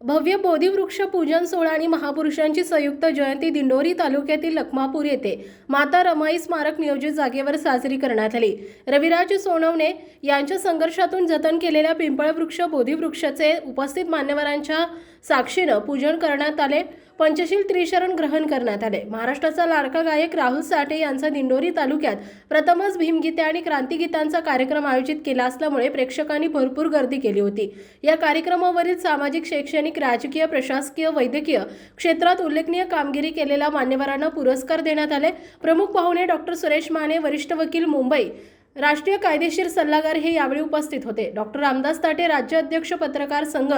भव्य बोधिवृक्ष पूजन सोहळा आणि महापुरुषांची संयुक्त जयंती दिंडोरी तालुक्यातील लखमापूर येथे माता रमाई स्मारक नियोजित जागेवर साजरी करण्यात आली. रविराज सोनवणे यांच्या संघर्षातून जतन केलेल्या पिंपळवृक्ष बोधिवृक्षाचे उपस्थित मान्यवरांच्या साक्षीनं पूजन करण्यात आले. पंचशील त्रिशरण ग्रहण करण्यात आले. महाराष्ट्राचा लाडका गायक राहुल साठे यांचा दिंडोरी तालुक्यात प्रथमच भीमगीते आणि क्रांतिगीतांचा कार्यक्रम आयोजित केला असल्यामुळे प्रेक्षकांनी भरपूर गर्दी केली होती. या कार्यक्रमावरील सामाजिक शैक्षणिक राजकीय प्रशासकीय वैद्यकीय क्षेत्रात उल्लेखनीय कामगिरी केलेल्या मान्यवरांना पुरस्कार देण्यात आले. प्रमुख पाहुणे डॉक्टर सुरेश माने वरिष्ठ वकील मुंबई. राष्ट्रीय कायदेशीर सल्लागार हे यावेळी उपस्थित होते. डॉक्टर रामदास ताटे राज्य अध्यक्ष पत्रकार संघ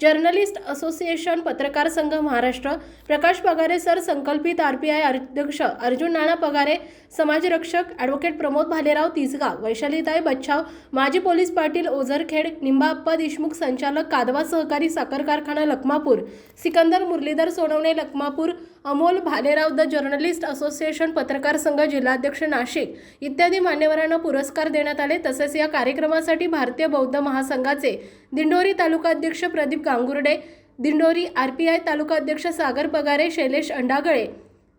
जर्नलिस्ट असोसिएशन पत्रकार संघ महाराष्ट्र प्रकाश पगारे सर संकल्पित आरपीआय अध्यक्ष अर्जुन नाना पगारे समाजरक्षक ॲडव्होकेट प्रमोद भालेराव तिसगाव वैशालीताई बच्छाव माजी पोलीस पाटील ओझरखेड निंबाप्पा देशमुख संचालक कादवा सहकारी साखर कारखाना Lakhmapur Sikandar Murlidhar Sonawane Lakhmapur Amol Bhalerao the journalist association पत्रकार संघ जिल्हाध्यक्ष नाशिक इत्यादी मान्यवरांना पुरस्कार देण्यात आले. तसेच या कार्यक्रमासाठी भारतीय बौद्ध महासंघाचे दिंडोरी तालुकाध्यक्ष Pradeep Gangurde Dindori R P I तालुकाध्यक्ष सागर पगारे शैलेश अंडागळे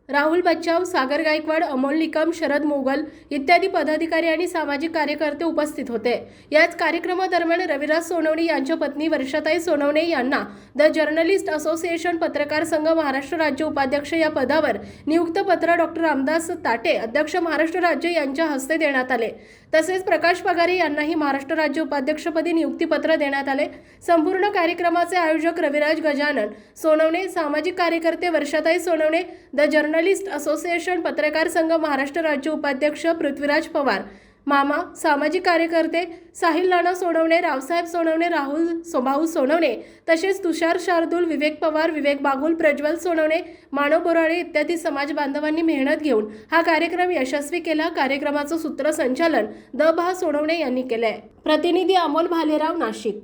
राहुल बच्चाव सागर गायकवाड अमोल निकम शरद मोगल इत्यादी पदाधिकारी आणि सामाजिक कार्यकर्ते उपस्थित होते. याच कार्यक्रमादरम्यान रविराज सोनवणे यांच्या पत्नी वर्षाताई सोनवणे यांना द जर्नलिस्ट असोसिएशन पत्रकार संघ महाराष्ट्र राज्य उपाध्यक्ष या पदावर नियुक्त पत्र डॉक्टर रामदास ताटे अध्यक्ष महाराष्ट्र राज्य यांच्या हस्ते देण्यात आले. तसेच प्रकाश पगारे यांनाही महाराष्ट्र राज्य उपाध्यक्षपदी नियुक्तीपत्र देण्यात आले. संपूर्ण कार्यक्रमाचे आयोजक रविराज गजानन सोनवणे सामाजिक कार्यकर्ते Varshatai Sonawane the journalist association पत्रकार संघ महाराष्ट्र राज्य उपाध्यक्ष पृथ्वीराज पवार. मामा सामाजिक कार्यकर्ते साहिल नाना सोनवणे रावसाहेब सोनवणे राहुल सोभाऊ सोनवणे तसेच तुषार शार्दूल विवेक पवार विवेक बागुल प्रज्वल सोनवणे मानव बोराळे इत्यादी समाज बांधवांनी मेहनत घेऊन हा कार्यक्रम यशस्वी केला. कार्यक्रमाचं सूत्रसंचालन द. भा सोनवणे यांनी केलंय. प्रतिनिधी अमोल भालेराव नाशिक.